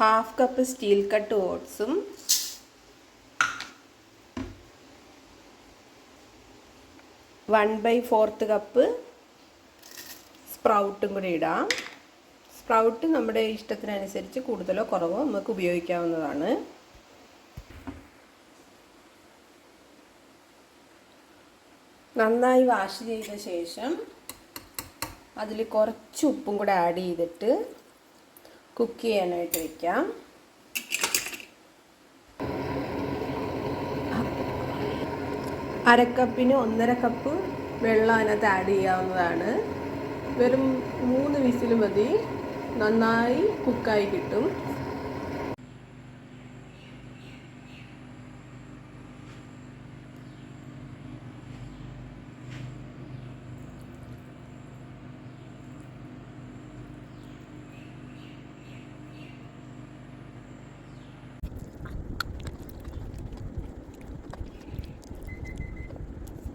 Half cup steel cut ഓട്സും one by fourth cup സ്പ്രൗട്ടും കൂടി ഇടാം. സ്പ്രൗട്ട് നമ്മുടെ ഇഷ്ടത്തിനനുസരിച്ച് കൂടുതലോ കുറവോ നമുക്ക് ഉപയോഗിക്കാവുന്നതാണ്. നന്നായി വാഷ് ചെയ്ത ശേഷം അതിൽ കുറച്ച് ഉപ്പും കൂടെ ആഡ് ചെയ്തിട്ട് കുക്ക് ചെയ്യാനായിട്ട് വയ്ക്കാം അരക്കപ്പിന് ഒന്നര കപ്പ് വെള്ളം അതിനകത്ത് ആഡ് ചെയ്യാവുന്നതാണ്. വെറും മൂന്ന് വിസിൽ മതി. നന്നായി കുക്കായി കിട്ടും.